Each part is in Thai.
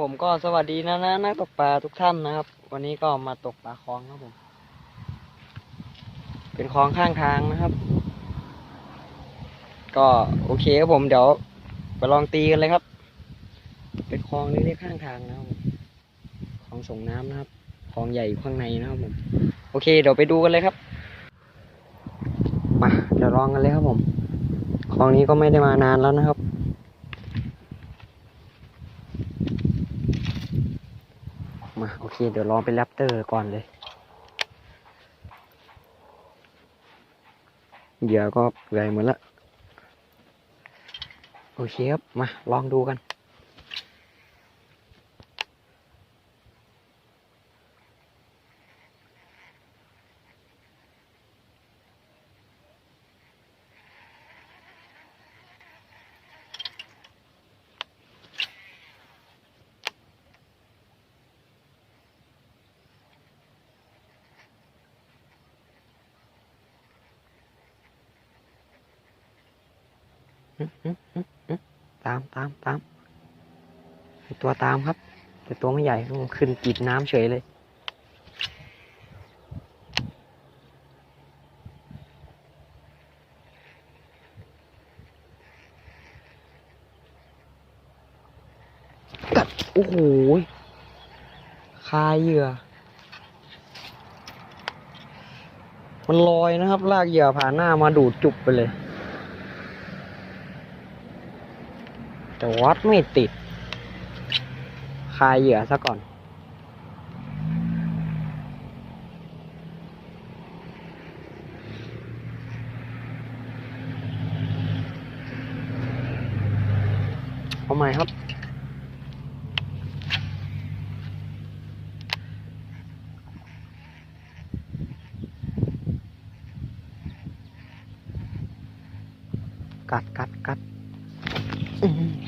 ผมก็สวัสดีนะนะนักตกปลาทุกท่านนะครับ วันนี้ก็มาตกปลาคลองครับผม เป็นคลองข้างทางนะครับ ก็โอเคครับผมเดี๋ยวไปลองตีกันเลยครับ เป็นคลองเล็กๆข้างทางนะครับผมคลองส่งน้ำนะครับคลองใหญ่ข้างในนะครับผม โอเค เดี๋ยวไปดูกันเลยครับมาเดี๋ยวลองกันเลยครับผมคลองนี้ก็ไม่ได้มานานแล้วนะครับ มา โอเค เดี๋ยวลองเป็นแรปเตอร์ก่อนเลยเหยื่อก็ใหญ่หมดละ โอเคครับ มา ลองดูกัน ตามตามตามตัวตามครับ แต่ตัวไม่ใหญ่ขึ้นกิดน้ำเฉยเลยกัดโอ้โหคาเหยื่อ มันลอยนะครับ ลากเหยื่อผ่านหน้ามาดูดจุบไปเลย แต่วัดไม่ติด คายเหยื่อซะก่อน เอาใหม่ครับกัดกัดกัด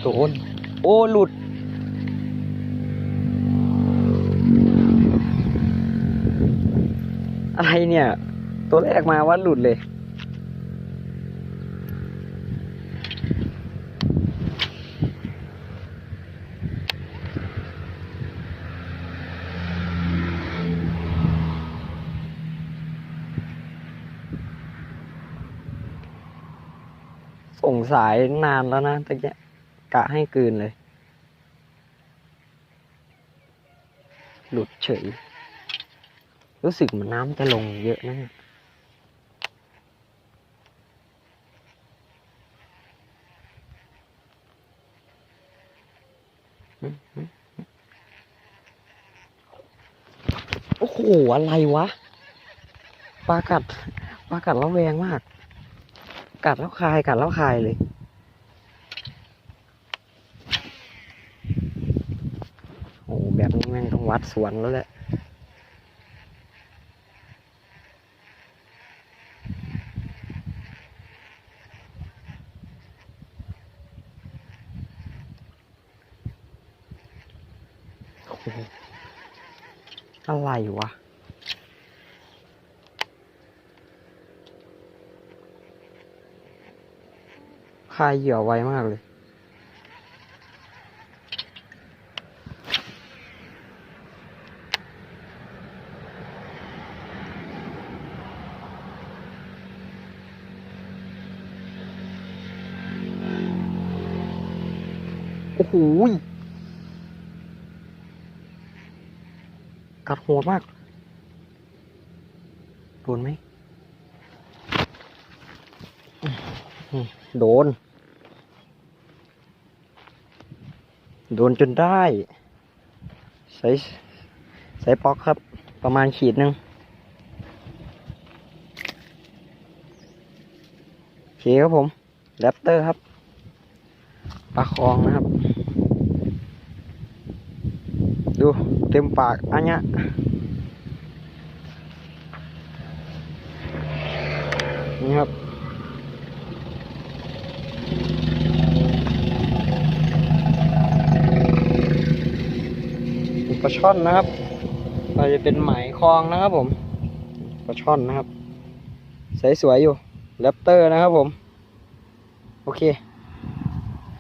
โดนโอ้หลุด อะไรเนี่ย ตัวแรกมาว่าหลุดเลย ส่งสายนานแล้วนะตะเกีย กะให้กืนเลย หลุดเฉย รู้สึกเหมือนน้ำจะลงเยอะนะเนี่ยโอ้โห อะไรวะ ปลากัด ปลากัดแล้วแวงมาก กัดแล้วคาย กัดแล้วคายเลย โอ้แบบนี้แม่งต้อง วัดสวนแล้วแหละโอ้โหอะไรวะ คายเหยื่อไวมากเลย หยกัดหัวมาก โดนไหม โดน โดนจนได้ ใส่ใส่ปอกครับ ประมาณขีดหนึ่งโอเคครับผมแรปเตอร์ครับปลาคองนะครับ ดูเต็มปากอันเนี้ยนี่ครับปลาช่อนนะครับ เราจะเป็นไหมคลองนะครับผมปลาช่อนนะครับใสสวยอยู่แรปเตอร์นะครับผม โอเค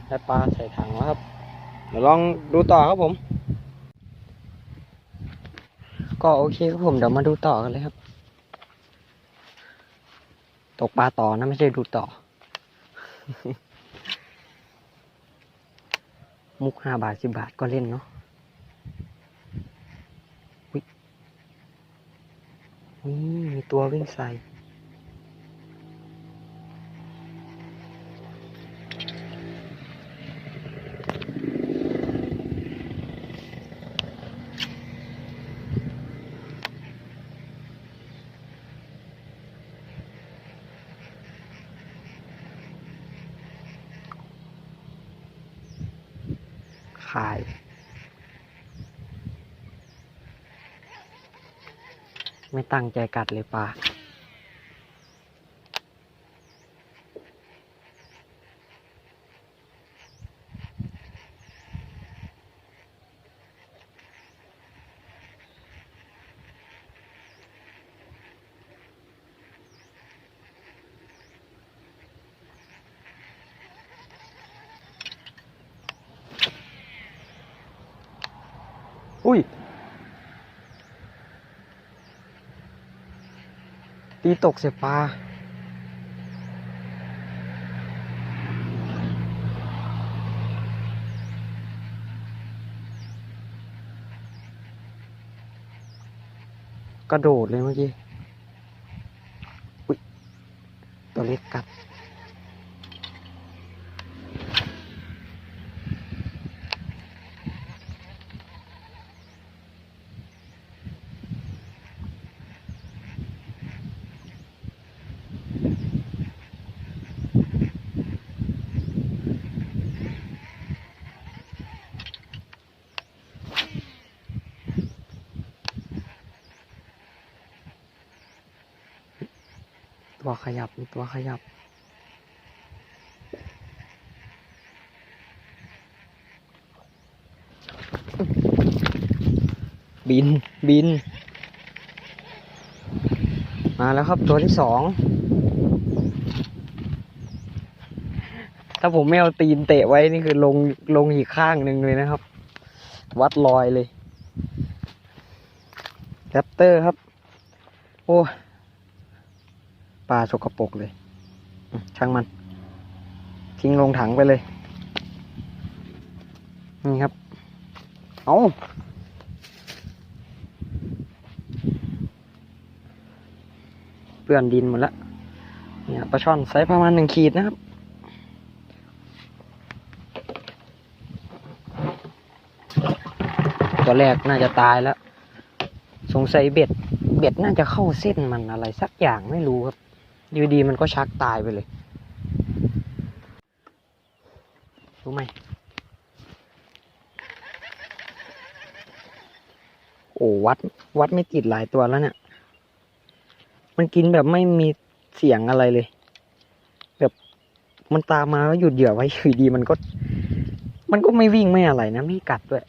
ได้ปลาใส่ถังแล้วครับ เดี๋ยวลองดูต่อครับผม ก็โอเคครับผมเดี๋ยวมาดูต่อกันเลยครับ ตกปลาต่อนะไม่ใช่ดูต่อ มุกห้าบาทสิบาทก็เล่นเนาะนี่มีตัววิ่งใส่ ขาย ไม่ตั้งใจกัดเลยปลา อุ้ย ตีตกเสียปลา กระโดดเลยเมื่อกี้ อุ้ย ตัวเล็กกัด ตัวขยับ มีตัวขยับ บิน บิน มาแล้วครับตัวที่สอง ถ้าผมไม่เอาตีนเตะไว้นี่คือลงลงอีกข้างหนึ่งเลยนะครับ วัดลอยเลยแรปเตอร์ครับ โอ้ ปลาสกรปรกเลย ช่างมัน ทิ้งลงถังไปเลย นี่ครับ เอาเปื้อนดินหมดแล้วเนี่ยปลาช่อนไซส์ประมาณหนึ่งขีดนะครับตัวแรกน่าจะตายแล้ว สงสัยเบ็ด เบ็ดน่าจะเข้าเส้นมันอะไรสักอย่างไม่รู้ครับ อยู่ดีมันก็ชักตายไปเลย รู้ไหม โอ้วัด วัดไม่ติดหลายตัวแล้วเนี่ย มันกินแบบไม่มีเสียงอะไรเลย แบบมันตามมาแล้วหยุดเหยื่อไว้อยู่ดีมันก็ มันก็ไม่วิ่งไม่อะไรนะไม่กัดด้วย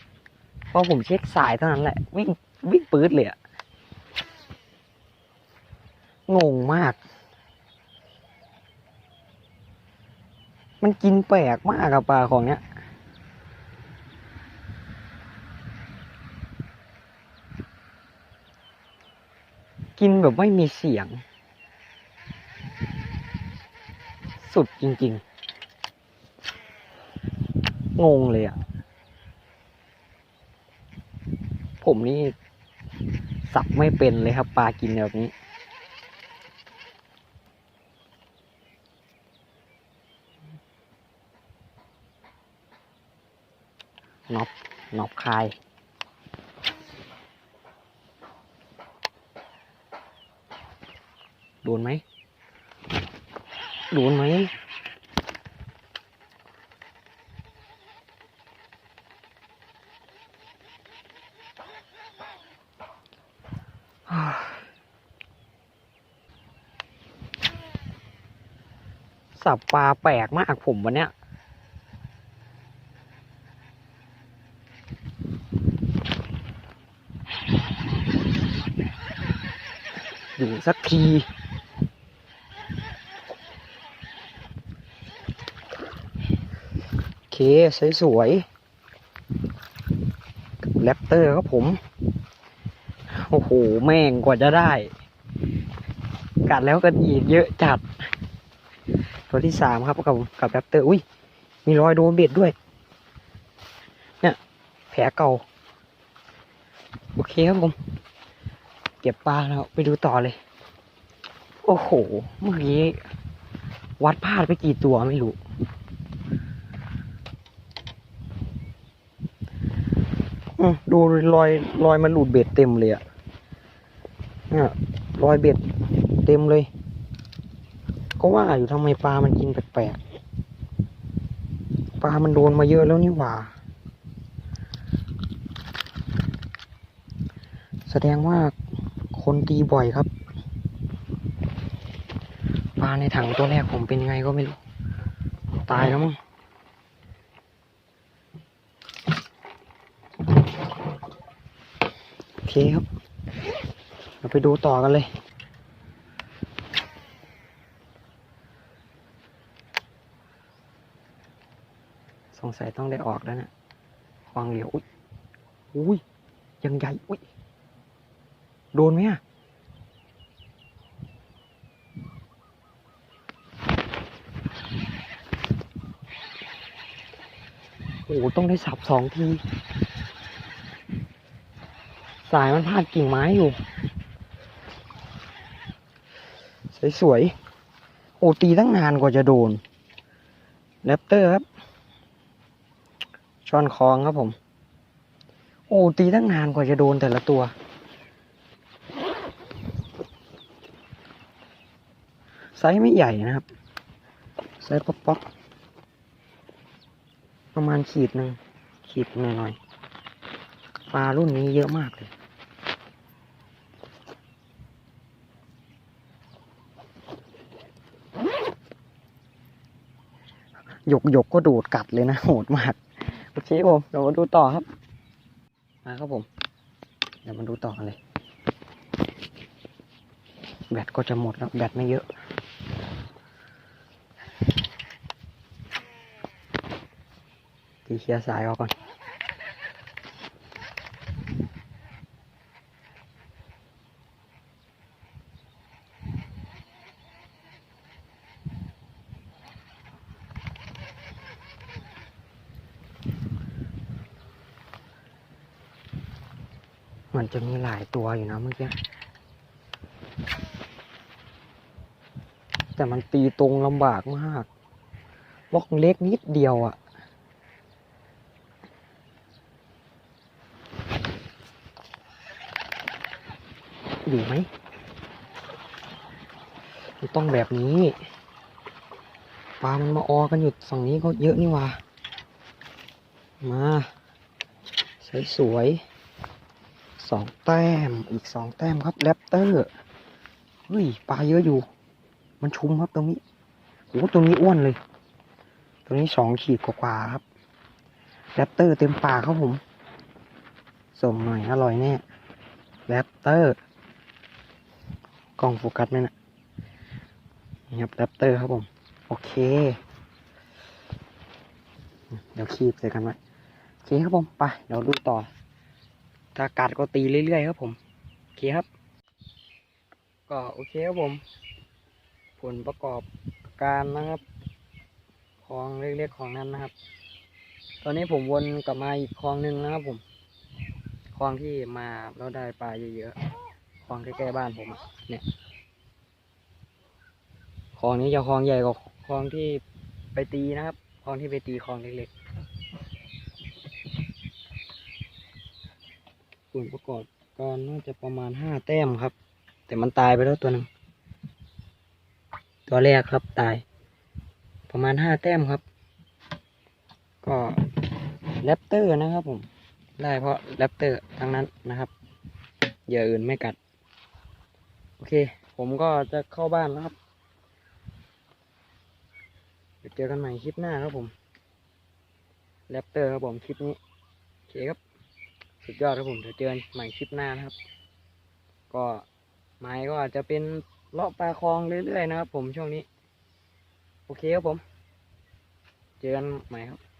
พอผมเช็คสายเท่านั้นแหละ วิ่งวิ่งปื๊ดเลยอะงงมาก มันกินแปลกมากกับปลาของเนี้ยกินแบบไม่มีเสียง สุดจริง ๆ งงเลยอะ ผมนี่ สับไม่เป็นเลยครับ ปลากินแบบนี้ น็อบน็อบคายโดนไหมโดนไหมสับปลาแปลกมากผมวันเนี้ย สักทีโอเคสวยๆแรปเตอร์ครับผม โอ้โห แม่งกว่าจะได้ กัดแล้วกันอีกเยอะจัด ตัวที่สามครับกับกับแรปเตอร์ อุ้ย มีรอยโดนเบ็ดด้วย เนี่ย แผลเก่า โอเคครับผม เก็บปลาแล้วไปดูต่อเลย โอ้โห เมื่อกี้วัดพลาดไปกี่ตัวไม่รู้อืมดูรอยรอยมันหลุดเบ็ดเต็มเลยอะเนี่ยรอยเบ็ดเต็มเลย ก็ว่าอยู่ทำไมปลามันกินแปลกๆ ปลามันโดนมาเยอะแล้วนี่หว่า แสดงว่า คนตีบ่อยครับปลาในถังตัวแรกผมเป็นไงก็ไม่รู้ ตายแล้วมั้งโอเคครับเราไปดูต่อกันเลยสงสัยต้องได้ออกแล้วนะวางเหลียวอุ้ยอุ้ยยังใหญ่อุ้ย โดนไหมอะโอ้โหต้องได้สับสองที สายมันพาดกิ่งไม้อยู่ สวยๆ โอ้ตีตั้งนานกว่าจะโดนแรปเตอร์ครับช้อนคองครับผม โอ้ตีตั้งนานกว่าจะโดนแต่ละตัว ซส์ไม่ใหญ่นะครับไซส์ป๊อกป๊อกๆประมาณขีดหนึ่งขีดหน่อยๆปลารุ่นนี้เยอะมากเลยหยกหยกก็โดดกัดเลยนะโหดมาก โอเคผมเดี๋ยวมาดูต่อครับ มาครับผม เดี๋ยวมาดูต่อกันเลย แบตก็จะหมดแล้วแบตไม่เยอะีเคลียร์สายออกก่อนมันจะมีหลายตัวอยู่นะเมื่อกี้แต่มันตีตรงลำบากมากบล็อกเล็กนิดเดียวอะ่ะ อยู่ไหมมันต้องแบบนี้ปลามันมาออกันอยู่ฝั่งนี้ก็เยอะนี่ว่ามาสวยๆสองแต้มอีกสองแต้มครับแรปเตอร์เฮ้ยปลาเยอะอยู่ มันชุมครับตรงนี้โอ้ตรงนี้อ้วนเลย ตรงนี้สองขีดกว่าครับแรปเตอร์เต็มปากครับผมส่งหน่อยอร่อยแน่แรปเตอร์ ล้องโฟกัสไหมนะนี่ครับแรปเตอร์ครับผม โอเค เดี๋ยวคีบใส่กันไว้โอเคครับผมไปเดี๋ยวดูต่อ ถ้ากัดก็ตีเรื่อยๆครับผม โอเคครับ ก็โอเคครับผม ผลประกอบการนะครับ ของเล็กๆของนั้นนะครับ ตอนนี้ผมวนกลับมาอีกคลองหนึ่งนะครับผมคลองที่มาแล้วได้ปลาเยอะๆ คลองใกล้ๆบ้านผมเนี่ยคลองนี้จะคลองใหญ่กว่าคลองที่ไปตีนะครับคลองที่ไปตีคลองเล็กๆผลประกอบการน่าจะประมาณห้าแต้มครับ แต่มันตายไปแล้วตัวหนึ่งตัวแรกครับตาย ประมาณห้าแต้มครับ ก็แรปเตอร์นะครับผมได้เพราะแรปเตอร์ทั้งนั้นนะครับเหยื่ออื่นไม่กัด โอเค ผมก็จะเข้าบ้านแล้วครับเดี๋ยวเจอกันใหม่คลิปหน้าครับผมแรปเตอร์ครับผมคลิปนี้โอเคครับ สุดยอดครับผมเดี๋ยวเจอกันใหม่คลิปหน้านะครับ ก็ไม้ก็อาจจะเป็นเลาะปลาคลองเรื่อยๆนะครับ ผมช่วงนี้ โอเคครับผม เจอกันใหม่ครับ